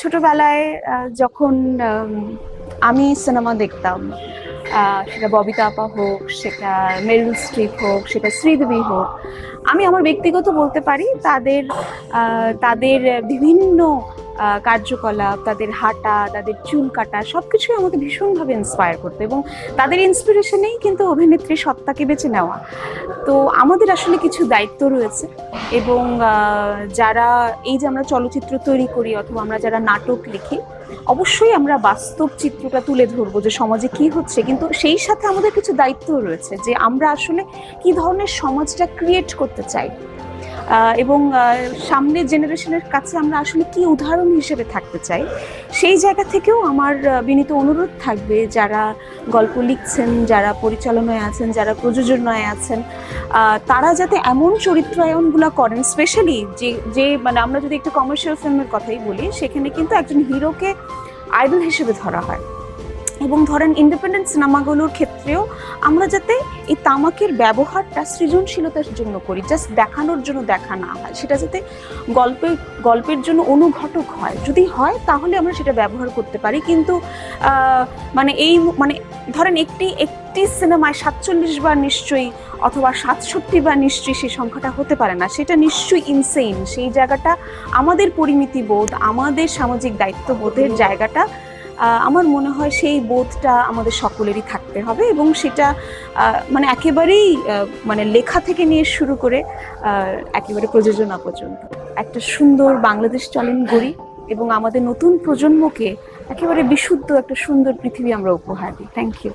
ছোটবেলায় যখন আমি সিনেমা দেখতাম সেটা ববিতা আপা হোক, সেটা মেরিল স্ট্রিপ হোক, সেটা শ্রীদেবী হোক, আমি আমার ব্যক্তিগত বলতে পারি তাদের তাদের বিভিন্ন কার্যকলাপ, তাদের হাঁটা, তাদের চুল কাটা সব কিছুই আমাকে ভীষণভাবে ইন্সপায়ার করতো এবং তাদের ইন্সপিরেশনেই কিন্তু অভিনেত্রী সত্তাকে বেছে নেওয়া। তো আমাদের আসলে কিছু দায়িত্ব রয়েছে এবং যারা এই যে আমরা চলচ্চিত্র তৈরি করি অথবা আমরা যারা নাটক লিখি, অবশ্যই আমরা বাস্তব চিত্রটা তুলে ধরবো যে সমাজে কি হচ্ছে। কিন্তু সেই সাথে আমাদের কিছু দায়িত্ব রয়েছে যে আমরা আসলে কি ধরনের সমাজটা ক্রিয়েট করতে চাই। এবং সামনের জেনারেশনের কাছে আমরা আসলে কি উদাহরণ হিসেবে থাকতে চাই, সেই জায়গা থেকেও আমার বিনীত অনুরোধ থাকবে যারা গল্প লিখছেন, যারা পরিচালনায় আছেন, যারা প্রযোজনায় আছেন তারা যাতে এমন চরিত্রায়নগুলো করেন স্পেশালি যে যে মানে আমরা যদি একটু কমার্শিয়াল ফিল্মের কথাই বলি, সেখানে কিন্তু একজন হিরোকে আইডল হিসেবে ধরা হয়। এবং ধরেন ইন্ডিপেন্ডেন্ট সিনেমাগুলোর ক্ষেত্রেও আমরা যাতে এই তামাকের ব্যবহারটা সৃজনশীলতার জন্য করি জাস্ট দেখানোর জন্য দেখা না হয় সেটা যাতে গল্পের গল্পের জন্য অনুঘটক হয়। যদি হয় তাহলে আমরা সেটা ব্যবহার করতে পারি কিন্তু মানে এই মানে ধরেন একটি একটি সিনেমায় সাতচল্লিশ বার নিশ্চয়ই অথবা সাতষট্টি বার নিশ্চয়ই সেই সংখ্যাটা হতে পারে না সেটা নিশ্চয়ই ইনসেইন সেই জায়গাটা আমাদের পরিমিতি বোধ আমাদের সামাজিক দায়িত্ববোধের জায়গাটা আমার মনে হয় সেই বোধটা আমাদের সকলেরই থাকতে হবে এবং সেটা মানে একেবারেই মানে লেখা থেকে নিয়ে শুরু করে একেবারে প্রযোজনা পর্যন্ত। একটা সুন্দর বাংলাদেশ চলেন গড়ি এবং আমাদের নতুন প্রজন্মকে একেবারে বিশুদ্ধ একটা সুন্দর পৃথিবী আমরা উপহার দিই। Thank you